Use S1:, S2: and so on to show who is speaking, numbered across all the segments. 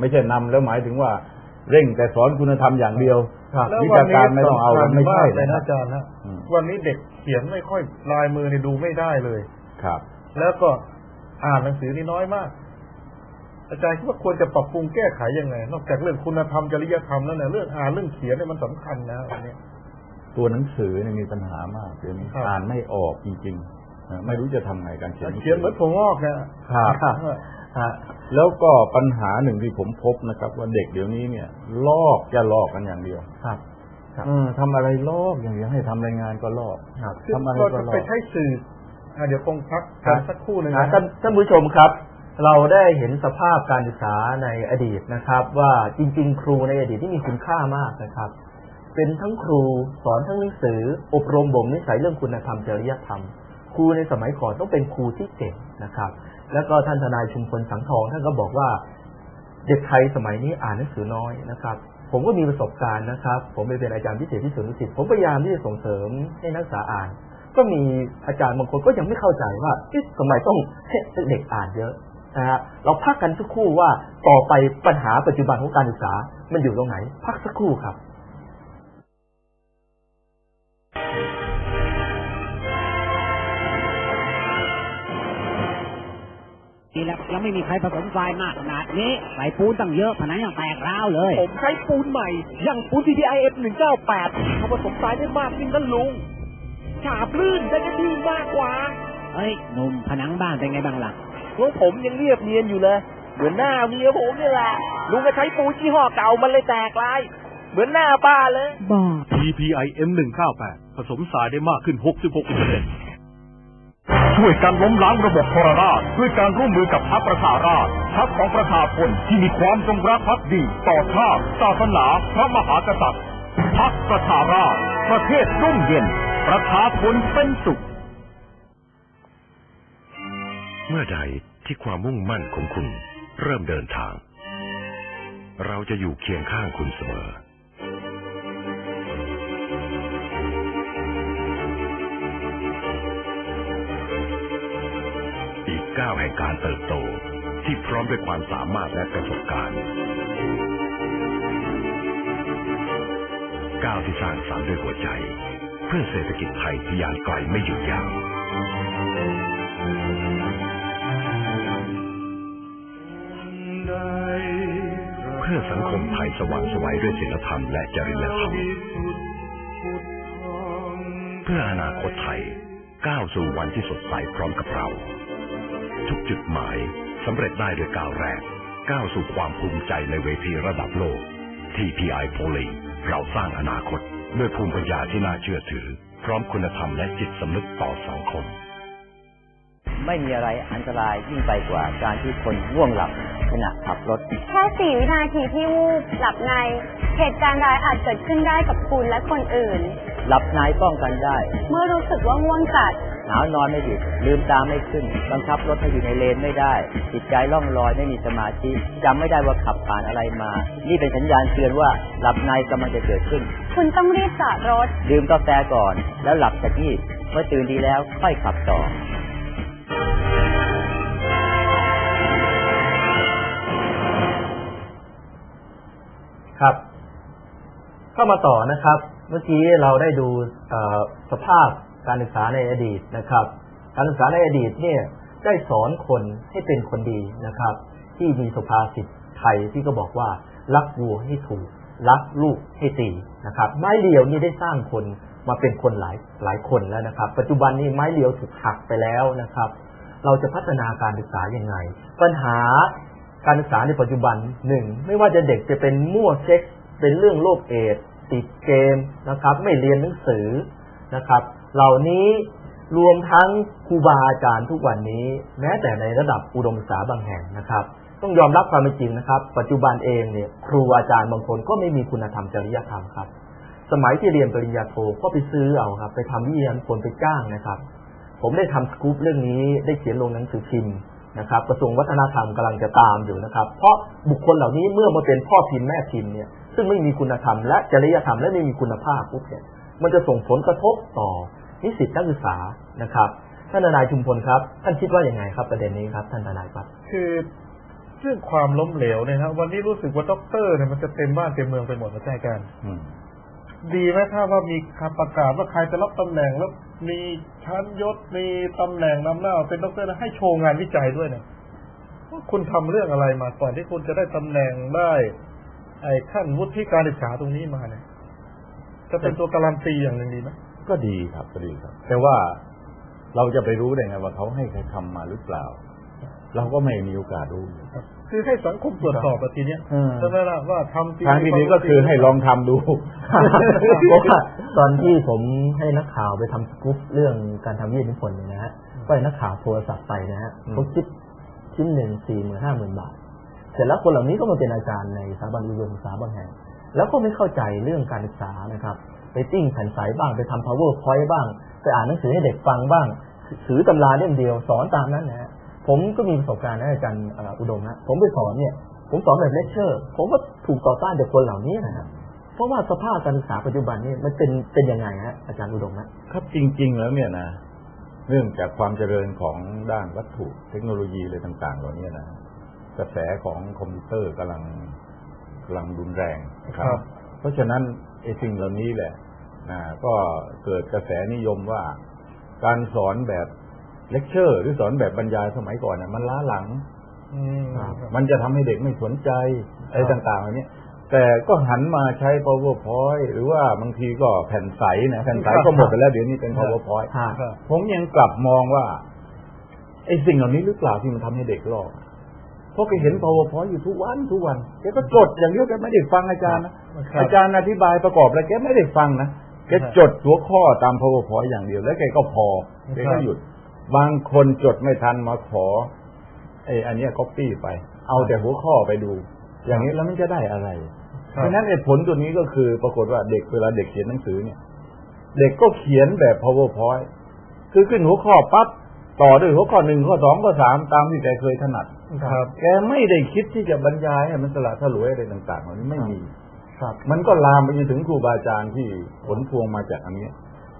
S1: ไม่ใช่นำแล้วหมายถึงว่าเร่งแต่สอนคุณธรรมอย่างเดียว
S2: แล้ว
S1: วิ
S2: วั
S1: ชาน
S2: นี้
S1: การไม่ต้องเอา
S2: สำคัญ
S1: ไม่ใช่
S2: มากเล
S1: เลยย
S2: นะ
S1: นะ
S2: อาจารย์นะ
S1: อืม
S2: วันนี้เด็กเขียนไม่ค่อยลายมือนี่ดูไม่ได้เลย
S1: ครับ
S2: แล้วก็อ่านหนังสือนี่น้อยมาก อาจารย์คิดว่าควรจะปรับปรุงแก้ไขยังไง นอกจากเรื่องคุณธรรมจริยธรรมแล้วเนี่ยเรื่องอ่านเรื่องเขียนเนี่ยมันสำคัญนะอันเนี้ย
S1: ตัวหนังสือเนี่ยมีปัญหามากเดี๋ยวนี้
S2: ครับ
S1: อ่านไม่ออกจริงๆนะไม่รู้จะทำไงการเขียน
S2: เขียนเหมือนถั่วงอกนะครับ
S1: ฮะ แล้วก็ปัญหาหนึ่งที่ผมพบนะครับ ว่าเด็กเดี๋ยวนี้เนี่ย ลอกจะลอกกันอย่างเดียว
S2: ครับ
S1: เออทำอะไรลอกอย่างเดียวให้ทำรายงานก็ลอก
S2: ครับ
S1: ทำอะไร
S2: ก็
S1: ก็
S2: จะ
S1: ลอ
S2: ไป
S1: ก
S2: ใช้สื่ออะเดี๋ยวคงพักกันสักครู่หนึ่ง
S3: นะ
S2: นะ
S3: ท่านท่านผู้ชมครับ เราได้เห็นสภาพการศึกษาในอดีตนะครับ ว่าจริง ๆ ครูในอดีตที่มีคุณค่ามากนะครับ เป็นทั้งครูสอนทั้งหนังสือ อบรมบ่มนิสัยเรื่องคุณธรรมจริยธรรม ครูในสมัยก่อนต้องเป็นครูที่เก่งนะครับ แล้วก็ท่านทนายชุมพลสังทองท่านก็บอกว่าเด็กไทยสมัยนี้อ่านหนังสือน้อยนะครับ ผมก็มีประสบการณ์นะครับ ผมไปเป็นอาจารย์พิเศษที่สวนดุสิตผมพยายามที่จะส่งเสริมให้นักศึกษาอ่าน ก็มีอาจารย์บางคนก็ยังไม่เข้าใจว่าเอ๊ะทำไมต้องให้เด็กอ่านเยอะนะฮะเราพักกันสักครู่ว่าต่อไปปัญหาปัจจุบันของการศึกษามันอยู่ตรงไหน พักสักครู่ครับ
S4: นี่แหละยังไม่มีใครผสมทรายมากขนาดนี้ใส่ปูนตั้งเยอะผนังยังแตกร้าวเลย
S5: ผมใช้ปูนใหม่ อย่างปูน TTIF 198เขาผสมทรายได้มากขึ้นนะลุงฉาบลื่นได้ดีมากกว่า
S4: เฮ้ยหนุ่มผนังบ้านเป็นไงบ้างล่ะ
S5: พวกผมยังเรียบเนียนอยู่เลย เหมือนหน้าเมียผมนี่แหละ ลุงก็ใช้ปูนยี่ห้อเก่ามันเลยแตกลาย เหมือนหน้าป้าเลย
S6: TPIM 198ผสมสายได้มากขึ้น 66% ช่วยกันล้มล้างระบบทรราชด้วยการร่วมมือกับพรรคประชาราชพรรคของประชาชนที่มีความจงรักภักดีต่อชาติศาสนาพระมหากษัตริย์พรรคประชาราชประเทศร่มเย็น ประชาชนเป็นสุข
S7: เมื่อใดที่ความมุ่งมั่นของคุณ เริ่มเดินทาง เราจะอยู่เคียงข้างคุณเสมอ ก้าวแห่งการเติบโต ที่พร้อมด้วยความสามารถและประสบการณ์ก้าวที่สร้างสรรค์ด้วยหัวใจ เพื่อเศรษฐกิจไทยที่ยานไกลไม่หยุดยั้งเพื่อสังคมไทยสว่างไสวัยด้วยศีลธรรมและจริยธรรมเพื่ออนาคตไทยก้าวสู่วันที่สดใสพร้อมกับเรา ทุกจุดหมายสำเร็จได้ด้วยก้าวแรก ก้าวสู่ความภูมิใจในเวทีระดับโลก TPI p o l y เราสร้างอนาคต ด้วยภูมิปัญญาที่น่าเชื่อถือ พร้อมคุณธรรมและจิตสำนึกต่อสังคม
S8: ไม่มีอะไรอันตรายยิ่งไปกว่าการที่คนง่วงหลับขณะขับรถ
S9: แค่สี่วินาทีที่วูบหลับใน เหตุการณ์ร้ายอาจเกิดขึ้นได้กับคุณและคนอื่น
S8: หลับในป้องกันได้
S9: เมื่อรู้สึกว่าง่วงจัด
S8: หนาวนอนไม่หยุดลืมตาไม่ขึ้น บังคับรถให้อยู่ในเลนไม่ได้ จิตใจล่องลอยไม่มีสมาธิจำไม่ได้ว่าขับผ่านอะไรมา นี่เป็นสัญญาณเตือนว่าหลับในกำลังจะเกิดขึ้น
S9: คุณต้องรีบจอดรถ
S8: ดื่มกาแฟก่อน แล้วหลับจากที่เมื่อตื่นดีแล้วค่อยขับต่อ
S3: ครับ เข้ามาต่อนะครับ เมื่อกี้เราได้ดูเอ่อสภาพ การศึกษาในอดีตนะครับ การศึกษาในอดีตเนี่ยได้สอนคนให้เป็นคนดีนะครับ ที่มีสุภาษิตไทยที่ก็บอกว่า รักวัวให้ถูก รักลูกให้ตีนะครับ ไม้เรียวนี่ได้สร้างคนมาเป็นคนหลายหลายคนแล้วนะครับ ปัจจุบันนี้ไม้เรียวถูกหักไปแล้วนะครับ เราจะพัฒนาการศึกษายังไง ปัญหาการศึกษาในปัจจุบันหนึ่งไม่ว่าจะเด็กจะเป็นมั่วเซ็กเป็นเรื่องโรคเอดส์ติดเกมนะครับ ไม่เรียนหนังสือนะครับ เหล่านี้รวมทั้งครูบาอาจารย์ทุกวันนี้ แม้แต่ในระดับอุดมศึกษาบางแห่งนะครับ ต้องยอมรับความเป็นจริงนะครับ ปัจจุบันเองเนี่ยครูอาจารย์บางคนก็ไม่มีคุณธรรมจริยธรรมครับ สมัยที่เรียนปริญญาโทก็ไปซื้อเอาครับ ไปทำวิทยานิพนไปจ้างนะครับ ผมได้ทำสกู๊ปเรื่องนี้ได้เขียนลงหนังสือพิมพ์นะครับกระทรวงวัฒนธรรมกำลังจะตามอยู่นะครับ เพราะบุคคลเหล่านี้เมื่อมาเป็นพ่อพิมพ์แม่พิมพ์เนี่ยซึ่งไม่มีคุณธรรมและจริยธรรมและไม่มีคุณภาพปุ๊บเนี่ย มันจะส่งผลกระทบต่อนิสิตนักศึกษานะครับท่านทนายชุมพลครับ ท่านคิดว่าอย่างไงครับ ประเด็นนี้ครับ ท่านทนายครับ
S2: คือจเรื่องความล้มเหลวเนี่ยครับวันนี้รู้สึกว่าด็อกเตอร์เนี่ยมันจะเต็มบ้านเต็มเมืองไปหมดนะใช่กัน
S1: อืม
S2: ดีไหมถ้าว่ามีคำประกาศว่าใครจะรับตำแหน่งแล้วมีชั้นยศมีตำแหน่งนำหน้าเป็นด็อกเตอร์นะให้โชว์งานวิจัยด้วยเนี่ยว่าคุณทำเรื่องอะไรมาก่อนที่คุณจะได้ตำแหน่งได้ ไอ้ขั้นวุฒิการศึกษาตรงนี้มาเนี่ย จะเป็นตัวการันตีอย่างหนึ่งดีไหม
S1: ก็ดีครับก็ดีครับ แต่ว่าเราจะไปรู้ได้ไงว่าเขาให้ใครทำมาหรือเปล่า เราก็ไม่มีโอกาสรู้
S2: คือให้สังคมตรวจสอบอะทีเนี้ย
S1: เออ
S2: ใช่ไหมล่ะว่าทำจริง
S1: ทางที่นี้ก็คือให้ลองทำดู
S3: เพราะว่าตอนที่ผมให้นักข่าวไปทำสกู๊ปเรื่องการทำวิทยานิพนธ์เนี่ยนะฮะก็ให้นักข่าวโทรศัพท์ไปนะฮะ
S1: อืม
S3: เขาคิดชิ้นหนึ่งสี่หมื่นห้าหมื่นบาท เสร็จแล้วคนเหล่านี้ก็มาเป็นอาจารย์ในสถาบันอุดมศึกษาบางแห่ง แล้วก็ไม่เข้าใจเรื่องการศึกษานะครับ ไปติ้งแผ่นใสบ้างไปทำ power point บ้าง ไปอ่านหนังสือให้เด็กฟังบ้างถือตำราเล่มเดียวสอนตามนั้นนะฮะผมก็มีประสบการณ์นะอาจารย์อุดมนะผมไปสอนเนี่ย ผมสอนแบบเลคเชอร์ ผมก็ถูกต่อต้านจากคนเหล่านี้นะฮะเพราะว่าสภาพการศึกษาปัจจุบันนี่มันเป็นเป็นยังไงฮะอาจารย์อุดมนะครับ
S1: จริง ๆ แล้วเนี่ยนะเนื่องจากความเจริญของด้านวัตถุเทคโนโลยีอะไรต่าง ๆ เหล่านี้นะกระแสของคอมพิวเตอร์กำลังกำลังรุนแรง ครับ เพราะฉะนั้นไอ้สิ่งเหล่านี้แหละนะก็เกิดกระแสนิยมว่า การสอนแบบเลคเชอร์ หรือสอนแบบบรรยายสมัยก่อนน่ะมันล้าหลัง
S2: อืม
S1: มันจะทำให้เด็กไม่สนใจอะไรต่างๆเหล่านี้แต่ก็หันมาใช้ powerpoint หรือว่าบางทีก็แผ่นใสนะแผ่นใสก็หมดไปแล้วเดี๋ยวนี้เป็น powerpoint
S3: ค่ะ
S2: ครับ
S1: ผมยังกลับมองว่าไอ้สิ่งเหล่านี้หรือเปล่าที่มันทำให้เด็กลอก เพราะแกเห็น powerpoint อยู่ทุกวันทุกวันแกก็จดอย่างเดียวแกไม่ได้ฟังอาจารย์นะ
S2: ครับ
S1: อาจารย์อธิบายประกอบแล้วแกไม่ได้ฟังนะแกจดหัวข้อตาม powerpoint อย่างเดียว แล้วแกก็พอแกก็หยุด บางคนจดไม่ทันมาขอไอ้อันเนี้ย copy ไป เอาแต่หัวข้อไปดู อย่างนี้แล้วมันจะได้อะไร
S2: ครับ
S1: เพราะฉะนั้นไอ้ผลตัวนี้ก็คือปรากฏว่าเด็กเวลาเด็กเขียนหนังสือเนี่ย เด็กก็เขียนแบบ powerpoint คือขึ้นหัวข้อปั๊บ ต่อด้วยหัวข้อหนึ่งข้อสองข้อสามตามที่แกเคยถนัด
S2: ครับ
S1: แกไม่ได้คิดที่จะบรรยายให้มันสละสลวยอะไรต่างๆเหล่านี้ไม่มี
S3: ครับ
S1: มันก็ลามไปจนถึงครูบาอาจารย์ที่ผลพวงมาจากอันเนี้ย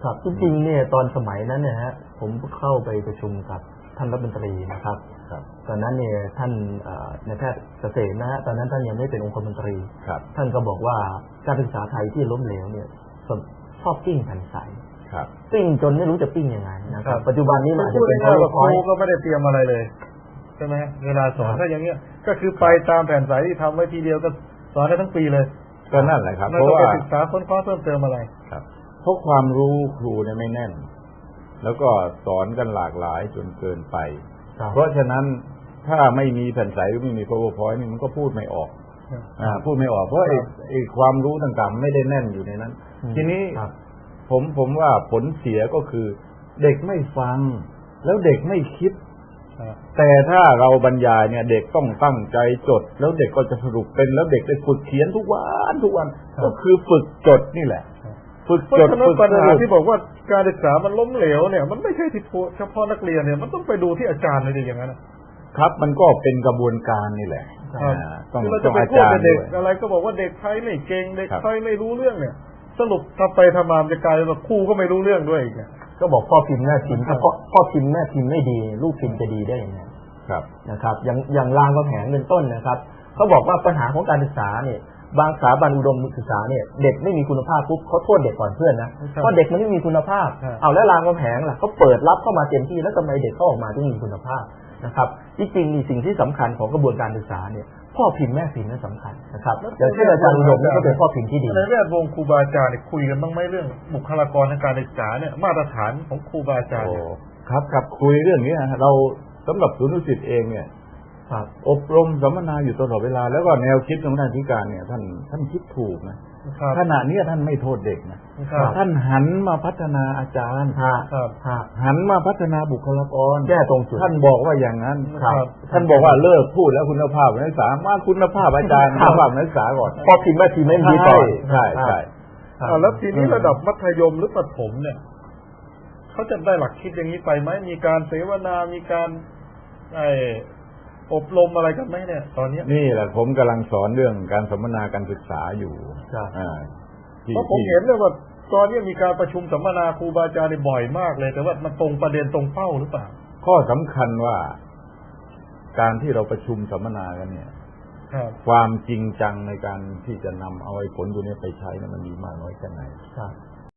S3: ครับจริงๆเนี่ยตอนสมัยนั้นเนี่ยฮะผมเข้าไปประชุมกับท่านรัฐมนตรีนะครับ
S1: ครับ
S3: ตอนนั้นเนี่ยท่านเอ่อนายแพทย์เกษมนะฮะตอนนั้นท่านยังไม่เป็นองคมนตรี
S1: ครับ
S3: ท่านก็บอกว่าการศึกษาไทยที่ล้มเหลวเนี่ยชอบปิ้งแผ่นใส
S1: ครับ
S3: ปิ้งจนไม่รู้จะปิ้งยังไงนะค
S2: ครั
S3: รับบปัจจุบันนี้มันอาจจะ
S2: พูด
S3: เป็น
S2: ง่ายๆว่าครู
S3: PowerPoint
S2: ก็ไม่ได้เตรียมอะไรเลยใช่ไหมเวลาสอนถ้าอย่างเงี้ย ก็คือไปตามแผนสายที่ทำไว้ทีเดียวก็สอนได้ทั้งปีเลย
S1: ก็นั่นแหละครับ
S2: ไม่
S1: เพราะ
S2: ต้อง
S1: ว่า
S2: ไปศึกษาค้นคว้าเพิ่มเติมอะไร
S1: ครับเพราะความรู้ครูเนี่ยไม่แน่น แล้วก็สอนกันหลากหลายจนเกินไป
S3: ครับ
S1: เพราะฉะนั้นถ้าไม่มีแผ่นใสหรือไม่มี powerpoint นี่มันก็พูดไม่ออก
S2: ครับ
S1: อ่าพูดไม่ออกเพราะไอ้ไอ้ความรู้ต่างๆ ไม่ได้แน่นอยู่ในนั้น
S3: อืม
S1: ทีนี้
S3: ครับ
S1: ผมผมว่าผลเสียก็คือ เด็กไม่ฟัง แล้วเด็กไม่คิด
S2: ครับ
S1: แต่ถ้าเราบรรยายเนี่ย เด็กต้องตั้งใจจด แล้วเด็กก็จะสรุปเป็นแล้วเด็กได้ฝึกเขียนทุกวันทุกวัน ก็คือฝึกจดนี่แหละ ฝึก
S2: เพราะ
S1: จด
S2: ฉะนั้น
S1: ฝึก
S2: ปัญ
S1: ส
S2: หา
S1: รุป
S2: ที่บอกว่าการศึกษามันล้มเหลวเนี่ย มันไม่ใช่ที่เฉพาะนักเรียนเนี่ยมันต้องไปดูที่อาจารย์เลยดิอย่างนั้นน่ะ
S1: ครับมันก็เป็นกระบวนการนี่แหละ
S2: ครับ
S1: อ่าต้อง
S2: คือเรา
S1: ต้
S2: จะ
S1: อง
S2: ไป
S1: อา
S2: พูด
S1: จาร
S2: กับ
S1: ย์
S2: เด็
S1: ด้
S2: ก
S1: วย
S2: อะไรก็บอกว่าเด็กไทยไม่เก่งเด็ก
S1: ครับ
S2: ไทยไม่รู้เรื่องเนี่ย สรุปทำไปทำมามันจะกลายเป็นว่าครูก็ไม่รู้เรื่องด้วยอีกเนี่ย
S3: ก็บอกพ่อพิมพ์แม่พิมพ์ถ้าพ่อพ่อพิมพ์แม่พิมพ์ไม่ดี ลูกพิมพ์จะดีได้ยังไง
S1: ครับ
S3: นะครับ อย่างอย่างรามคำแหงเป็นต้นนะครับเขาบอกว่าปัญหาของการศึกษาเนี่ยบางสถาบันอุดมศึกษาเนี่ยเด็กไม่มีคุณภาพปุ๊บเขาโทษเด็กก่อนเพื่อนนะ
S2: ครับ
S3: เพราะเด็กมันไม่มีคุณภาพ
S2: ครับ
S3: เอาแล้วรามคำแหงล่ะเขาเปิดรับเข้ามาเต็มที่แล้วทำไมเด็กเขาออกมาถึงมีคุณภาพ นะครับจริงๆนี่สิ่งที่สำคัญของกระบวนการศึกษาเนี่ยพ่อพิมพ์แม่พิมพ์นั่นสำคัญนะครับอย่างเช่นอาจารย์อุดมนี่ก็เป็นพ่อพิมพ์ที่ดี
S2: ในแวดวงครูบาอาจารย์เนี่ยคุยกันบ้างไหมเรื่องบุคลากรทางการศึกษาเนี่ยมาตรฐานของครูบาอาจารย์
S1: โอ้
S2: เนี่ย
S1: ครับครับคุยเรื่องนี้นะเราสำหรับศูนย์ดุสิตเองเนี่ย
S3: ครับ
S1: อบรมสัมมนาอยู่ตลอดเวลาแล้วก็แนวคิดของท่านธิการเนี่ยท่านท่านคิดถูกนะครับ ขณะเนี้ยท่านไม่โทษเด็กนะครับท่านหันมาพัฒนาอาจารย์
S3: ฮะ
S2: ครับ
S3: ฮะ
S1: หันมาพัฒนาบุคลากร
S3: แก้ตรงจุด
S1: ท่านบอกว่าอย่างนั้น
S2: ครับ
S1: ท่านบอกว่าเลิกพูดแล้วคุณภาพนักศึกษามาคุณภาพอาจารย์
S3: ค
S1: คุ
S3: รับ
S1: ณภาพนักศึกษาก่อน
S3: พ่อพิมพ์แม่พิมพ์ไม่ดีก่อน
S1: ใช่ใช่
S3: ครับ
S2: อ่าแล้วทีนี้ระดับมัธยมหรือประถมเนี่ยเขาจะได้หลักคิดอย่างนี้ไปไหมมีการเสวนา มีการไออบรมอะไรกันไหมเนี่ย ตอนเนี้ย
S1: นี่แหละผมกำลังสอนเรื่องการสัมมนาการศึกษาอยู่
S3: ครับ
S1: อ่าที่
S2: เพราะผม
S1: ที่
S2: เห็นเลยว่าตอนนี้มีการประชุมสัมมนาครูบาอาจารย์เนี่ยบ่อยมากเลย แต่ว่ามันตรงประเด็นตรงเป้าหรือเปล่า
S1: ข้อสำคัญว่า การที่เราประชุมสัมมนากันเนี่ย
S2: ครับ
S1: ความจริงจังในการที่จะนำเอาไอ้ผลตัวนี้ไปใช้นั้นมันมีมากน้อยแค่ไหน
S3: ครับ